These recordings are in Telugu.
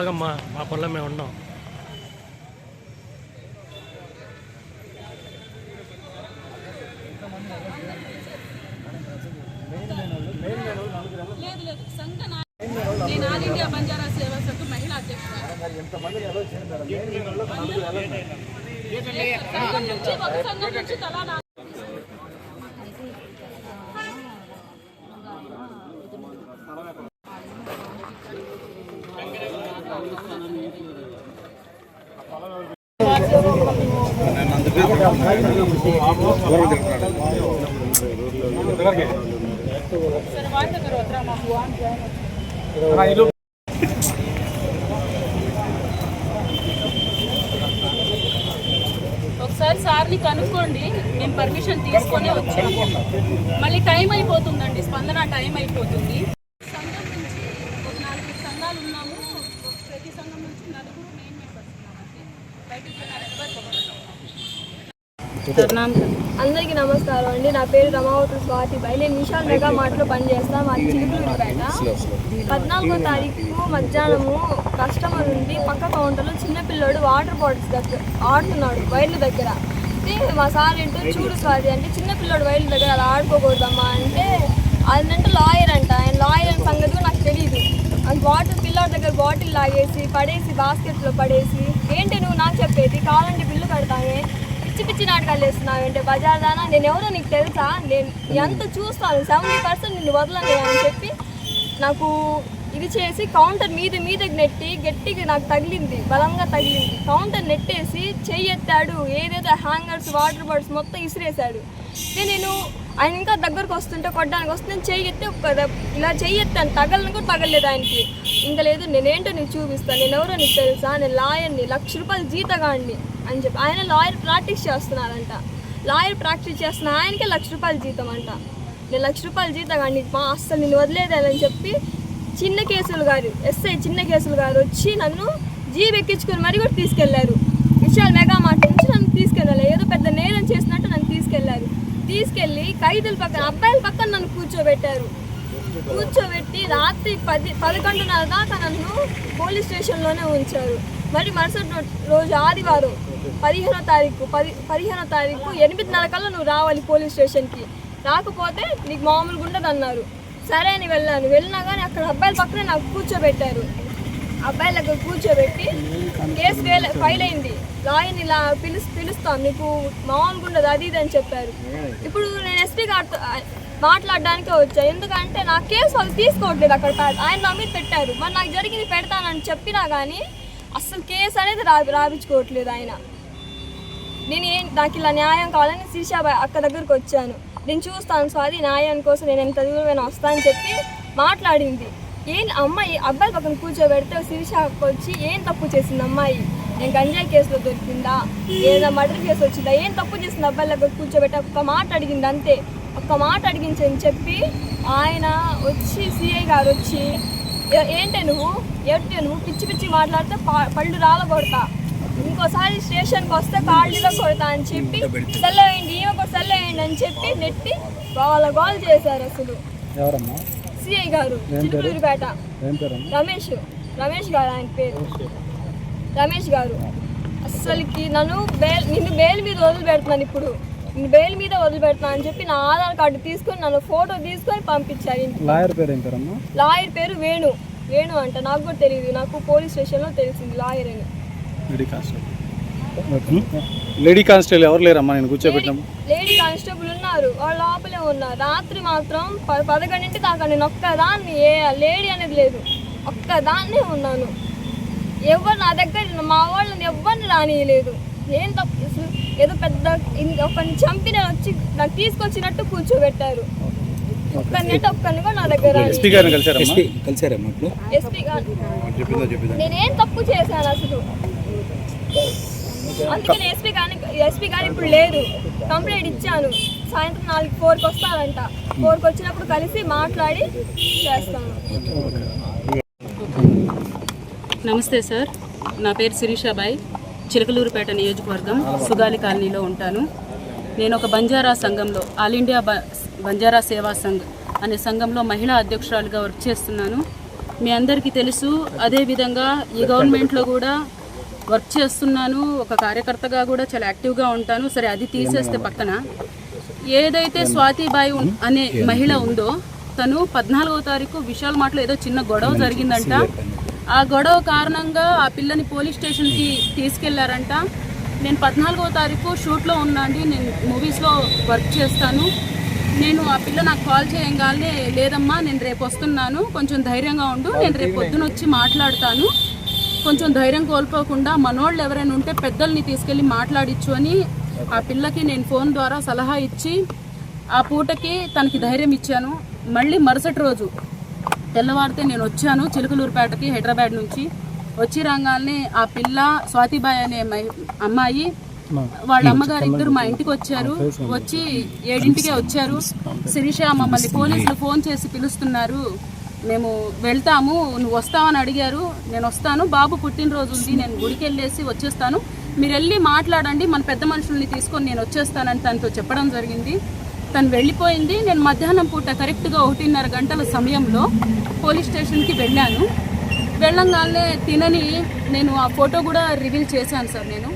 ఆగమ్మా మా పనుల మేము ఉన్నాం నేను ఆల్ ఇండియా బంజారా సేవా సంఘ మహిళా అధ్యక్షురాలు. సంఘం నుంచి ఒక సంఘం నుంచి తలా నా- సరే వాళ్ళ దగ్గర వద్దురా మాకు అని జాయిన్ ఒకసారి సార్ని కనుక్కోండి. మేము పర్మిషన్ తీసుకొని వచ్చాము. మళ్ళీ టైం అయిపోతుందండి. స్పందన టైం అయిపోతుంది సంఘం నుంచి ఒక నాలుగు సంఘాలు ఉన్నాము ప్రతి సంఘం నుంచి నలుగురు మెయిన్ మెంబర్స్ ఉన్నాము అంతే బయటకు పోయినారు ఎవరు ఒకరు. అందరికీ నమస్కారం అండి. నా పేరు రమావతి స్వాతిపై నేను విశాల్ మెగా మార్ట్లో పనిచేస్తాను మా చిలుకూరుపేట పద్నాలుగో తారీఖు మధ్యాహ్నము కస్టమర్ ఉండి పక్క కౌంటర్లో చిన్నపిల్లోడు వాటర్ బాటిల్స్ దగ్గర ఆడుతున్నాడు వైర్ల దగ్గర. అయితే మా సార్ ఏంటో చూడు స్వాతి అంటే చిన్నపిల్లోడు వైర్ల దగ్గర అలా ఆడుకోకూడదమ్మా అంటే అదంటే లాయర్ అంట. ఆయన లాయర్ అనే సంగతి నాకు తెలియదు అది బాటిల్ పిల్లోడి దగ్గర బాటిల్ లాగేసి పడేసి బాస్కెట్లో పడేసి ఏంటి నువ్వు నాకు చెప్పేది? కావాలంటే బిల్లు కడతానే పిచ్చి పిచ్చి నాటకాలు వేస్తున్నావు ఏంటి? బజార్ దానా నేను ఎవరో నీకు తెలుసా? నేను ఎంత చూస్తాను? సెవెంటీ పర్సెంట్ నిన్ను వదలను అని చెప్పి నాకు ఇది చేసి కౌంటర్ మీద మీదకి నెట్టి గట్టిగా నాకు తగిలింది. బలంగా తగిలింది. కౌంటర్ నెట్టేసి చెయ్యి ఎత్తాడు ఏదైతే హ్యాంగర్స్ వాటర్ బాటిల్స్ మొత్తం ఇసిరేశాడు. నేను ఆయన ఇంకా దగ్గరకు వస్తుంటే కొట్టడానికి వస్తే నేను చెయ్యి ఇలా చెయ్యి ఎత్తాను తగలను కూడా తగలేదు ఆయనకి. ఇంకా లేదు నేనేంటో నీకు చూపిస్తాను నేను ఎవరో నీకు తెలుసా? నేను లాయర్ని లక్ష రూపాయలు జీతగాండి అని చెప్పి ఆయన లాయర్ ప్రాక్టీస్ చేస్తున్నారంట. లాయర్ ప్రాక్టీస్ చేస్తున్న ఆయనకే లక్ష రూపాయలు జీతం అంట. నేను లక్ష రూపాయలు కానీ మా అస్సలు నేను వదిలేదని చెప్పి చిన్న కేసులు గారు ఎస్ఐ చిన్న కేసులు గారు వచ్చి నన్ను జీబ్ ఎక్కించుకొని మరి కూడా తీసుకెళ్ళారు. విశాల్ మెగా మార్ట్ నుంచి నన్ను తీసుకెళ్ళాలి ఏదో పెద్ద నేరం చేసినట్టు నన్ను తీసుకెళ్ళారు. తీసుకెళ్ళి ఖైదుల పక్కన అబ్బాయిల పక్కన నన్ను కూర్చోబెట్టారు. కూర్చోబెట్టి రాత్రి పది పదకొండున్నర దాకా నన్ను పోలీస్ స్టేషన్లోనే ఉంచారు. మరి మరుసటి రో- రోజు ఆదివారం పదిహేనో తారీఖు పది పదిహేనో తారీఖు ఎనిమిదిన్నర కల్లా నువ్వు రావాలి పోలీస్ స్టేషన్కి. రాకపోతే నీకు మామూలుగా ఉండదు అన్నారు. సరే అని వెళ్ళాను. వెళ్ళినా కానీ అక్కడ అబ్బాయిల పక్కనే నాకు కూర్చోబెట్టారు. అబ్బాయిల దగ్గర కూర్చోబెట్టి కేసు వేల ఫైల్ అయింది. లాయర్ని ఇలా పిలుస్ పిలుస్తాం. నీకు మామూలుగా ఉండదు అది ఇది అని చెప్పారు. ఇప్పుడు నేను ఎస్పీ గారితో మాట్లాడడానికే వచ్చా. ఎందుకంటే నా కేసు వాళ్ళు తీసుకోవట్లేదు అక్కడ ఆయన నా మీద పెట్టారు. మరి నాకు జరిగింది పెడతానని చెప్పినా కానీ అస్సలు కేసు అనేది రా రాపించుకోవట్లేదు ఆయన. నేను ఏం నాకు ఇలా న్యాయం కావాలని శిరీషాబాయ్ అక్క దగ్గరికి వచ్చాను. నేను చూస్తాను స్వాతి న్యాయం కోసం నేను ఎంత దూరమైనా వస్తానని చెప్పి మాట్లాడింది. ఏం అమ్మాయి అబ్బాయి పక్కన కూర్చోబెడితే శిరీష అక్క వచ్చి ఏం తప్పు చేసింది అమ్మాయి? నేను గంజాయి కేసులో దొరికిందా? ఏదైనా మర్డర్ కేసు వచ్చిందా? ఏం తప్పు చేసింది అబ్బాయి దగ్గర కూర్చోబెట్టి? ఒక్క మాట అడిగింది అంతే. ఒక్క మాట అడిగించని చెప్పి ఆయన వచ్చి సిఐ గారు వచ్చి ఏంటే నువ్వు? ఏంటి నువ్వు? పిచ్చి పిచ్చి మాట్లాడితే పళ్ళు రాలగొడతా. ఇంకోసారి స్టేషన్కి వస్తే కాళ్ళు కొడతా అని చెప్పి సెల్ వేయండి ఈమె కూడా సెల్ వేయండి అని చెప్పి నెట్టి వాళ్ళ గోల్ చేశారు అసలు. ఎవరమ్మా? సిఐ గారు చిలుకూరుపేట రమేష్ రమేష్ గారు ఆయన పేరు. రమేష్ గారు. అస్సలకి నన్ను బెయిల్ నిన్ను బెయిల్ మీద వదిలిపెడుతున్నాను ఇప్పుడు. నిన్ను బెయిల్ మీద వదిలిపెడుతున్నాను అని చెప్పి నా ఆధార్ కార్డు తీసుకొని నన్ను ఫోటో తీసుకొని పంపించారు లాయర్ పేరు లాయర్ పేరు వేణు. వేణు అంట. నాకు కూడా తెలియదు నాకు పోలీస్ స్టేషన్లో తెలిసింది లాయర్ అని. లేడీ కానిస్టేబుల్ లేడీ కానిస్టేబుల్ ఎవరు లేరమ్మా? నేను కూర్చోబెట్టినాం. లేడీ కానిస్టేబుల్ ఉన్నారు. వాళ్ళు లోపలే ఉన్నారు. రాత్రి మాత్రం ప- పదకొండింటి దాకా నేను ఒక్కదాన్ని ఏ లేడీ అనేది లేదు. ఒక్కదాన్నే ఉన్నాను. ఎవరు నా దగ్గర మా వాళ్ళని ఎవరిని రానియలేదు. ఏం తప్పు అసలు ఏదో పెద్ద ఒకరిని చంపి నేను వచ్చి నాకు తీసుకొచ్చినట్టు కూర్చోబెట్టారు. నేనేం తప్పు చేశాను అసలు? అందుకని ఎస్పీ కానీ ఎస్పీ గారు ఇప్పుడు లేదు. కంప్లైంట్ ఇచ్చాను. సాయంత్రం నాలుగు ఫోర్కి వస్తారంట. ఫోర్కి వచ్చినప్పుడు కలిసి మాట్లాడి చేస్తాను. నమస్తే సార్. నా పేరు శిరీషాబాయ్ చిలకలూరుపేట నియోజకవర్గం సుగాలి కాలనీలో ఉంటాను. నేను ఒక బంజారా సంఘంలో ఆల్ ఇండియా బంజారా సేవా సంఘ్ అనే సంఘంలో మహిళా అధ్యక్షురాలుగా వర్క్ చేస్తున్నాను. మీ అందరికీ తెలుసు అదేవిధంగా ఈ గవర్నమెంట్లో కూడా వర్క్ చేస్తున్నాను ఒక కార్యకర్తగా కూడా చాలా యాక్టివ్గా ఉంటాను. సరే అది తీసేస్తే పక్కన ఏదైతే స్వాతిబాయి అనే మహిళ ఉందో తను పద్నాలుగో తారీఖు విశాల్ మాటలో ఏదో చిన్న గొడవ జరిగిందంట. ఆ గొడవ కారణంగా ఆ పిల్లని పోలీస్ స్టేషన్కి తీసుకెళ్ళారంట. నేను పద్నాలుగో తారీఖు షూట్లో ఉన్నా అండి. నేను మూవీస్లో వర్క్ చేస్తాను. నేను ఆ పిల్ల నాకు కాల్ చేయగానే లేదమ్మా నేను రేపు వస్తున్నాను. కొంచెం ధైర్యంగా ఉండు. నేను రేపు పొద్దున వచ్చి మాట్లాడతాను. కొంచెం ధైర్యం కోల్పోకుండా మనోళ్ళు ఎవరైనా ఉంటే పెద్దల్ని తీసుకెళ్ళి మాట్లాడిచ్చు అని ఆ పిల్లకి నేను ఫోన్ ద్వారా సలహా ఇచ్చి ఆ పూటకి తనకి ధైర్యం ఇచ్చాను. మళ్ళీ మరుసటి రోజు తెల్లవారితే నేను వచ్చాను చిలుకలూరుపేటకి హైదరాబాద్ నుంచి. వచ్చి రాగానే ఆ పిల్ల స్వాతిబాయ్ అనే అమ్మాయి వాళ్ళ అమ్మగారు ఇద్దరు మా ఇంటికి వచ్చారు. వచ్చి ఏడింటికే వచ్చారు. శిరీష మమ్మల్ని పోలీసులు ఫోన్ చేసి పిలుస్తున్నారు. మేము వెళ్తాము నువ్వు వస్తావని అడిగారు. నేను వస్తాను బాబు పుట్టినరోజు ఉంది నేను గుడికి వెళ్ళేసి వచ్చేస్తాను. మీరు వెళ్ళి మాట్లాడండి మన పెద్ద మనుషుల్ని తీసుకొని నేను వచ్చేస్తానని తనతో చెప్పడం జరిగింది. తను వెళ్ళిపోయింది. నేను మధ్యాహ్నం పూట కరెక్ట్గా ఒకటిన్నర గంటల సమయంలో పోలీస్ స్టేషన్కి వెళ్ళాను. వెళ్ళంగానే తినని నేను ఆ ఫోటో కూడా రివీల్ చేశాను సార్ నేను.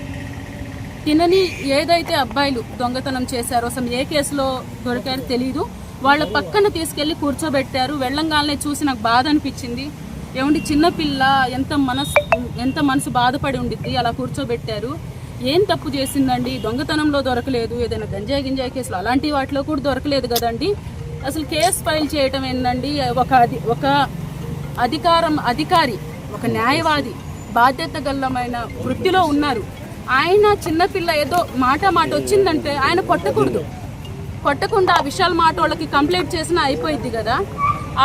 తినని ఏదైతే అబ్బాయిలు దొంగతనం చేశారో అసలు ఏ కేసులో దొరికారో తెలీదు. వాళ్ళ పక్కన తీసుకెళ్ళి కూర్చోబెట్టారు. వెళ్ళంగానే చూసి నాకు బాధ అనిపించింది. ఏమండి చిన్నపిల్ల ఎంత మనసు ఎంత మనసు బాధపడి ఉండిద్ది అలా కూర్చోబెట్టారు. ఏం తప్పు చేసిందండి? దొంగతనంలో దొరకలేదు. ఏదైనా గంజాయి గింజాయి కేసులు అలాంటి వాటిలో కూడా దొరకలేదు కదండి. అసలు కేసు ఫైల్ చేయటం ఏంటండి ఒక అది ఒక అధికారం అధికారి ఒక న్యాయవాది బాధ్యత గల్లమైన వృత్తిలో ఉన్నారు. ఆయన చిన్నపిల్ల ఏదో మాట మాట వచ్చిందంటే ఆయన కొట్టకూడదు. కొట్టకుండా ఆ విషయాల మాట వాళ్ళకి కంప్లైంట్ చేసినా అయిపోయింది కదా.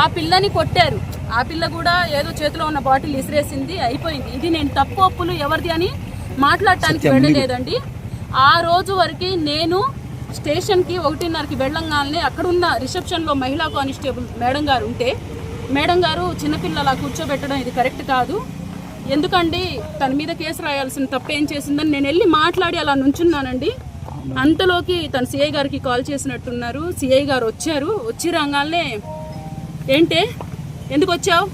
ఆ పిల్లని కొట్టారు. ఆ పిల్ల కూడా ఏదో చేతిలో ఉన్న బాటిల్ ఇసిరేసింది అయిపోయింది. ఇది నేను తప్పు ఒప్పులు ఎవరిది అని మాట్లాడటానికి వెళ్ళలేదండి. ఆ రోజు వరకు నేను స్టేషన్కి ఒకటిన్నరకి వెళ్ళంగానే అక్కడున్న రిసెప్షన్లో మహిళా కానిస్టేబుల్ మేడం గారు ఉంటే మేడం గారు చిన్నపిల్ల అలా కూర్చోబెట్టడం ఇది కరెక్ట్ కాదు. ఎందుకండి తన మీద కేసు రాయాల్సిన తప్పు ఏం చేసిందని నేను వెళ్ళి మాట్లాడి అలా నుంచున్నానండి. అంతలోకి తన సిఐ గారికి కాల్ చేసినట్టున్నారు. సిఐ గారు వచ్చారు. వచ్చి రాగానే ఏంటే? ఎందుకు వచ్చావు?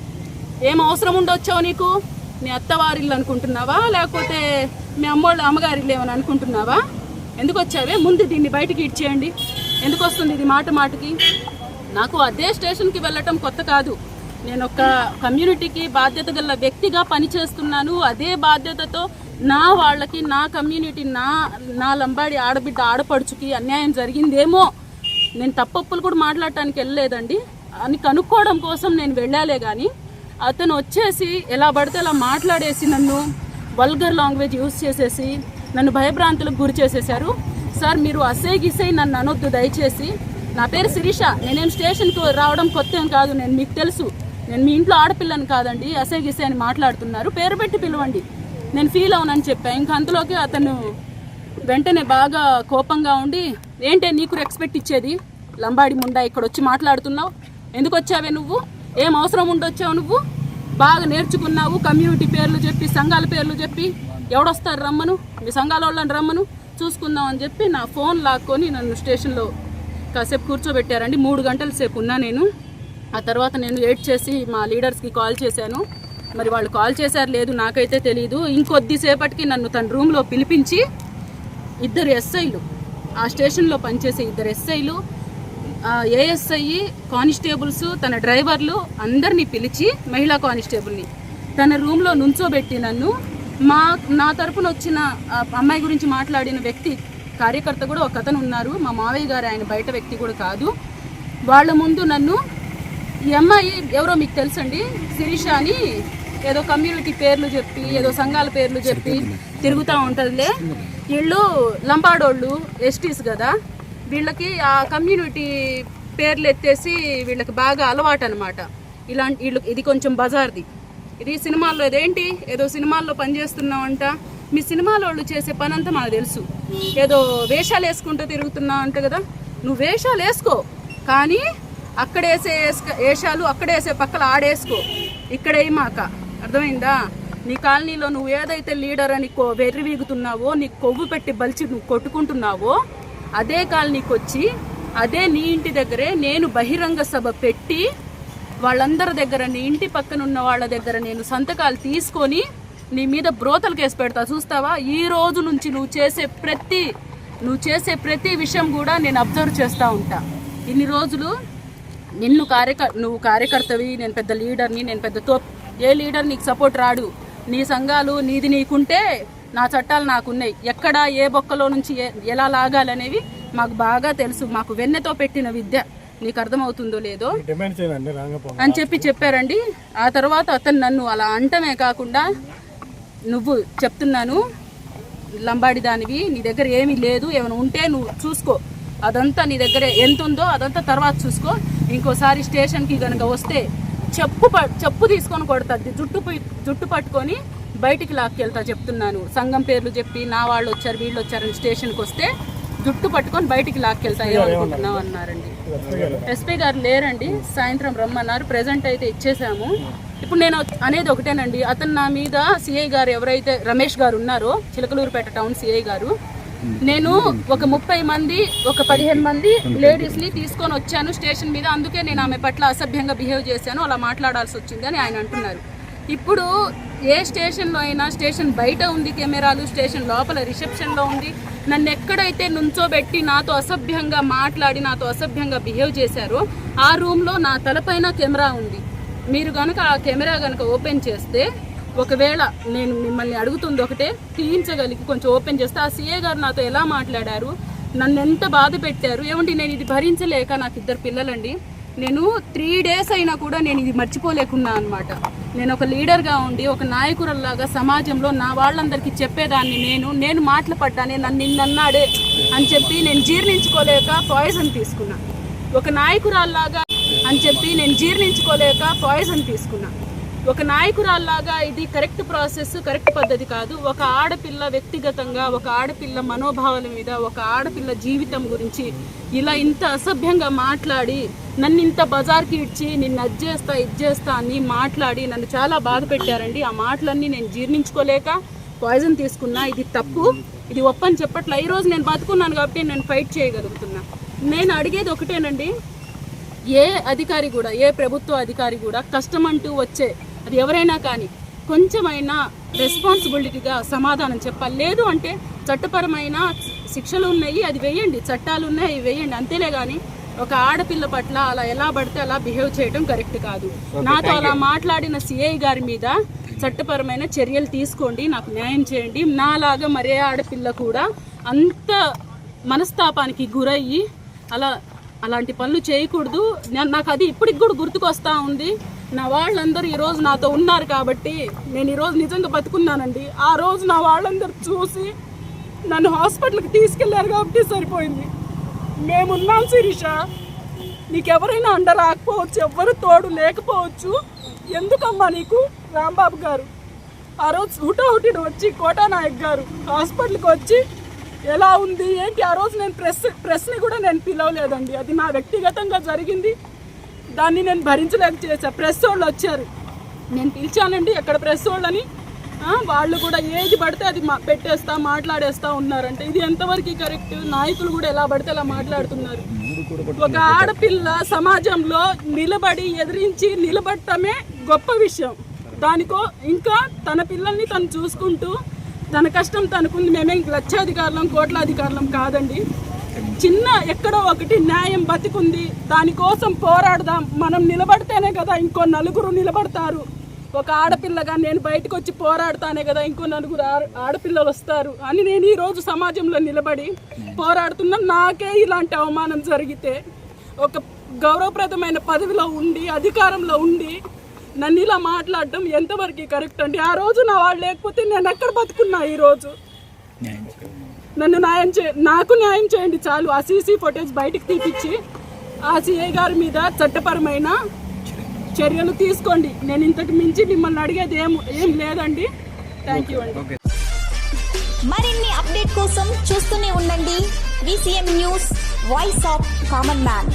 ఏం అవసరం ఉండొచ్చావు నీకు? నీ అత్తవారిల్లు అనుకుంటున్నావా? లేకపోతే మీ అమ్మోళ్ళ అమ్మగారిల్లు ఏమని అనుకుంటున్నావా? ఎందుకు వచ్చావే? ముందు దీన్ని బయటికి ఇచ్చేయండి ఎందుకు వస్తుంది ఇది మాట మాటకి? నాకు అదే స్టేషన్కి వెళ్ళటం కొత్త కాదు. నేను ఒక కమ్యూనిటీకి బాధ్యత గల వ్యక్తిగా పనిచేస్తున్నాను. అదే బాధ్యతతో నా వాళ్ళకి నా కమ్యూనిటీ నా నా లంబాడి ఆడబిడ్డ ఆడపడుచుకి అన్యాయం జరిగిందేమో నేను తప్పప్పులు కూడా మాట్లాడటానికి వెళ్ళలేదండి. అని కనుక్కోవడం కోసం నేను వెళ్ళాలే కానీ అతను వచ్చేసి ఎలా పడితే అలా మాట్లాడేసి నన్ను వల్గర్ లాంగ్వేజ్ యూజ్ చేసేసి నన్ను భయభ్రాంతులకు గురి చేసేసారు సార్ మీరు అసేగిసే నన్ను అనొద్దు దయచేసి. నా పేరు శిరీష. నేనేం స్టేషన్కి రావడం కొత్త ఏం కాదు. నేను మీకు తెలుసు. నేను మీ ఇంట్లో ఆడపిల్లని కాదండి. అసేగిసే అని మాట్లాడుతున్నారు. పేరు పెట్టి పిలవండి. నేను ఫీల్ అవునని చెప్పాను ఇంకా అంతలోకి అతను వెంటనే బాగా కోపంగా ఉండి ఏంటే నీకు రెస్పెక్ట్ ఇచ్చేది? లంబాడి ముండా ఇక్కడ వచ్చి మాట్లాడుతున్నావు? ఎందుకు వచ్చావే నువ్వు? ఏం అవసరం ఉండొచ్చావు నువ్వు? బాగా నేర్చుకున్నావు కమ్యూనిటీ పేర్లు చెప్పి సంఘాల పేర్లు చెప్పి. ఎవడొస్తారు రమ్మను? మీ సంఘాల వాళ్ళని రమ్మను? చూసుకుందాం అని చెప్పి నా ఫోన్ లాక్కొని నన్ను స్టేషన్లో కాసేపు కూర్చోబెట్టారండి. మూడు గంటల సేపు ఉన్నా నేను. ఆ తర్వాత నేను ఎయిట్ చేసి మా లీడర్స్కి కాల్ చేశాను. మరి వాళ్ళు కాల్ చేశారు లేదు నాకైతే తెలియదు ఇంకొద్దిసేపటికి నన్ను తన రూమ్లో పిలిపించి ఇద్దరు ఎస్ఐలు ఆ స్టేషన్లో పనిచేసే ఇద్దరు ఎస్ఐలు ఏఎస్ఐ కానిస్టేబుల్స్ తన డ్రైవర్లు అందరినీ పిలిచి మహిళా కానిస్టేబుల్ని తన రూమ్లో నుంచోబెట్టి నన్ను మా నా తరపున వచ్చిన అమ్మాయి గురించి మాట్లాడిన వ్యక్తి కార్యకర్త కూడా ఒక అతను ఉన్నారు. మా మావయ్య గారు ఆయన బయట వ్యక్తి కూడా కాదు. వాళ్ళ ముందు నన్ను ఈ అమ్మాయి ఎవరో మీకు తెలుసండి? శిరీష అని ఏదో కమ్యూనిటీ పేర్లు చెప్పి ఏదో సంఘాల పేర్లు చెప్పి తిరుగుతూ ఉంటుందిలే. వీళ్ళు లంబాడోళ్ళు ఎస్టీస్ కదా వీళ్ళకి ఆ కమ్యూనిటీ పేర్లు ఎత్తేసి వీళ్ళకి బాగా అలవాటు అనమాట ఇలాంటి వీళ్ళు ఇది కొంచెం బజార్ది. ఇది సినిమాల్లో ఇదేంటి? ఏదో సినిమాల్లో పనిచేస్తున్నామంట మీ సినిమాలో వాళ్ళు చేసే పని అంతా మాకు తెలుసు. ఏదో వేషాలు వేసుకుంటూ తిరుగుతున్నావు అంట కదా. నువ్వు వేషాలు వేసుకో. కానీ అక్కడేసే వేసుక- వేషాలు అక్కడేసే పక్కల ఆడేసుకో. ఇక్కడేమాక అర్థమైందా? నీ కాలనీలో నువ్వు ఏదైతే లీడర్ అని కో వెర్రివీగుతున్నావో నీ కొవ్వు పెట్టి బలిచి నువ్వు కొట్టుకుంటున్నావో అదే కాలనీకి వచ్చి అదే నీ ఇంటి దగ్గరే నేను బహిరంగ సభ పెట్టి వాళ్ళందరి దగ్గర నీ ఇంటి పక్కన ఉన్న వాళ్ళ దగ్గర నేను సంతకాలు తీసుకొని నీ మీద బ్రోతలు కేసు పెడతా. చూస్తావా? ఈ రోజు నుంచి నువ్వు చేసే ప్రతి నువ్వు చేసే ప్రతి విషయం కూడా నేను అబ్జర్వ్ చేస్తూ ఉంటా. ఇన్ని రోజులు నిన్ను కార్యకర్ నువ్వు కార్యకర్తవి నేను పెద్ద లీడర్ని నేను పెద్ద తో ఏ లీడర్ నీకు సపోర్ట్ రాడు? నీ సంఘాలు నీది నీకుంటే నా చట్టాలు నాకున్నాయి. ఎక్కడ ఏ బొక్కలో నుంచి ఎలా లాగాలనేవి మాకు బాగా తెలుసు. మాకు వెన్నెతో పెట్టిన విద్య. నీకు అర్థమవుతుందో లేదో అని చెప్పి చెప్పారండి. ఆ తర్వాత అతను నన్ను అలా అంటమే కాకుండా నువ్వు చెప్తున్నాను లంబాడి దానివి నీ దగ్గర ఏమీ లేదు ఏమైనా ఉంటే నువ్వు చూసుకో. అదంతా నీ దగ్గర. ఎంత ఉందో అదంతా తర్వాత చూసుకో. ఇంకోసారి స్టేషన్కి కనుక వస్తే చెప్పు చెప్పు తీసుకొని కొడుతుంది జుట్టు జుట్టు పట్టుకొని బయటికి లాక్కెళ్తా చెప్తున్నాను. సంఘం పేర్లు చెప్పి నా వాళ్ళు వచ్చారు వీళ్ళు వచ్చారని స్టేషన్కి వస్తే జుట్టు పట్టుకొని బయటికి లాక్కెళ్తా. ఏమనుకుంటున్నావు అన్నారండి. ఎస్పీ గారు. లేరండి సాయంత్రం రమ్మన్నారు. ప్రెసెంట్ అయితే ఇచ్చేసాము. ఇప్పుడు నేను అనేది ఒకటేనండి. అతను నా మీద సిఐ గారు ఎవరైతే రమేష్ గారు ఉన్నారో చిలకలూరుపేట టౌన్ సిఐ గారు నేను ఒక ముప్పై మంది ఒక పదిహేను మంది లేడీస్ని తీసుకొని వచ్చాను స్టేషన్ మీద. అందుకే నేను ఆమె పట్ల అసభ్యంగా బిహేవ్ చేశాను. అలా మాట్లాడాల్సి వచ్చింది అని ఆయన అంటున్నారు. ఇప్పుడు ఏ స్టేషన్లో అయినా స్టేషన్ బయట ఉంది కెమెరాలు స్టేషన్ లోపల రిసెప్షన్లో ఉంది. నన్ను ఎక్కడైతే నుంచోబెట్టి నాతో అసభ్యంగా మాట్లాడి నాతో అసభ్యంగా బిహేవ్ చేశారో ఆ రూమ్లో నా తలపైన కెమెరా ఉంది. మీరు కనుక ఆ కెమెరా కనుక ఓపెన్ చేస్తే ఒకవేళ నేను మిమ్మల్ని అడుగుతుంది ఒకటే తీయించగలిగి కొంచెం ఓపెన్ చేస్తే ఆ సీఏ గారు నాతో ఎలా మాట్లాడారు నన్ను ఎంత బాధ పెట్టారు ఏమంటే నేను ఇది భరించలేక నాకు ఇద్దరు పిల్లలండి నేను త్రీ డేస్ అయినా కూడా నేను ఇది మర్చిపోలేకున్నా అనమాట నేను ఒక లీడర్గా ఉండి ఒక నాయకురల్లాగా సమాజంలో నా వాళ్ళందరికీ చెప్పేదాన్ని నేను నేను మాటలు పడ్డానే నన్ను నిన్నన్నాడే అని చెప్పి నేను జీర్ణించుకోలేక పాయిజన్ తీసుకున్నా. ఒక నాయకురాల్లాగా అని చెప్పి నేను జీర్ణించుకోలేక పాయిజన్ తీసుకున్నా. ఒక నాయకురాల్లాగా ఇది కరెక్ట్ ప్రాసెస్ కరెక్ట్ పద్ధతి కాదు. ఒక ఆడపిల్ల వ్యక్తిగతంగా ఒక ఆడపిల్ల మనోభావాల మీద ఒక ఆడపిల్ల జీవితం గురించి ఇలా ఇంత అసభ్యంగా మాట్లాడి నన్ను ఇంత బజార్కి ఇచ్చి నిన్ను అది చేస్తా ఇది చేస్తా అని మాట్లాడి నన్ను చాలా బాధ పెట్టారండి. ఆ మాటలన్నీ నేను జీర్ణించుకోలేక పాయిజన్ తీసుకున్నా. ఇది తప్పు. ఇది ఒప్పని చెప్పట్లా. ఈ రోజు నేను బతుకున్నాను కాబట్టి నేను ఫైట్ చేయగలుగుతున్నా. నేను అడిగేది ఒకటేనండి. ఏ అధికారి కూడా ఏ ప్రభుత్వ అధికారి కూడా కష్టం అంటూ వచ్చే అది ఎవరైనా కానీ కొంచెమైనా రెస్పాన్సిబిలిటీగా సమాధానం చెప్పాలి. లేదు అంటే చట్టపరమైన శిక్షలు ఉన్నాయి అది వేయండి. చట్టాలు ఉన్నాయి అవి వేయండి. అంతేలే కానీ ఒక ఆడపిల్ల పట్ల అలా ఎలా పడితే అలా బిహేవ్ చేయడం కరెక్ట్ కాదు. నాతో అలా మాట్లాడిన సిఐ గారి మీద చట్టపరమైన చర్యలు తీసుకోండి నాకు న్యాయం చేయండి. నాలాగా మరే ఆడపిల్ల కూడా అంత మనస్తాపానికి గురయ్యి అలా అలాంటి పనులు చేయకూడదు. నాకు అది ఇప్పటికి కూడా గుర్తుకొస్తా ఉంది. నా వాళ్ళందరూ ఈరోజు నాతో ఉన్నారు కాబట్టి నేను ఈరోజు నిజంగా బతుకున్నానండి. ఆ రోజు నా వాళ్ళందరూ చూసి నన్ను హాస్పిటల్కి తీసుకెళ్ళారు కాబట్టి సరిపోయింది. మేమున్నాం శిరీష. నీకెవరైనా అండ రాకపోవచ్చు ఎవ్వరు తోడు లేకపోవచ్చు. ఎందుకమ్మా నీకు? రాంబాబు గారు. ఆ రోజు హుటాహుటిన వచ్చి కోటానాయక్ గారు హాస్పిటల్కి వచ్చి ఎలా ఉంది ఏంటి? ఆ రోజు నేను ప్రెస్ ప్రెస్ని కూడా నేను పిలవలేదండి. అది నా వ్యక్తిగతంగా జరిగింది. దాన్ని నేను భరించలేక చేశా. ప్రెస్ వాళ్ళు వచ్చారు. నేను పిలిచానండి ఎక్కడ ప్రెస్ వాళ్ళని? వాళ్ళు కూడా ఏది పడితే అది మా పెట్టేస్తా మాట్లాడేస్తా ఉన్నారంటే. ఇది ఎంతవరకు కరెక్ట్? నాయకులు కూడా ఎలా పడితే అలా మాట్లాడుతున్నారు. ఒక ఆడపిల్ల సమాజంలో నిలబడి ఎదిరించి నిలబడటమే గొప్ప విషయం. దానికో ఇంకా తన పిల్లల్ని తను చూసుకుంటూ తన కష్టం తనకుంది. మేమేం లక్షాధికారులం కోట్లాధికారులం కాదండి. చిన్న ఎక్కడో ఒకటి న్యాయం బతికుంది. దానికోసం పోరాడదాం. మనం నిలబడితేనే కదా ఇంకో నలుగురు నిలబడతారు. ఒక ఆడపిల్లగా నేను బయటకు వచ్చి పోరాడతానే కదా ఇంకో నలుగురు ఆడ- ఆడపిల్లలు వస్తారు అని నేను ఈరోజు సమాజంలో నిలబడి పోరాడుతున్నా. నాకే ఇలాంటి అవమానం జరిగితే ఒక గౌరవప్రదమైన పదవిలో ఉండి అధికారంలో ఉండి నన్ను ఇలా మాట్లాడడం ఎంతవరకు కరెక్ట్ అండి? ఆ రోజు నా వాళ్ళు లేకపోతే నేను ఎక్కడ బతుకున్నా ఈరోజు? నన్ను న్యాయం చే నాకు న్యాయం చేయండి చాలు. ఆ సీసీ ఫుటేజ్ బయటికి తీపిచ్చి ఆ సిఐ గారి మీద చట్టపరమైన చర్యలు తీసుకోండి. నేను ఇంతకు మించి మిమ్మల్ని అడిగేది ఏం ఏం లేదండి. థ్యాంక్ యూ అండి. మరిన్ని అప్డేట్ కోసం చూస్తూనే ఉండండి. VCM news voice of common man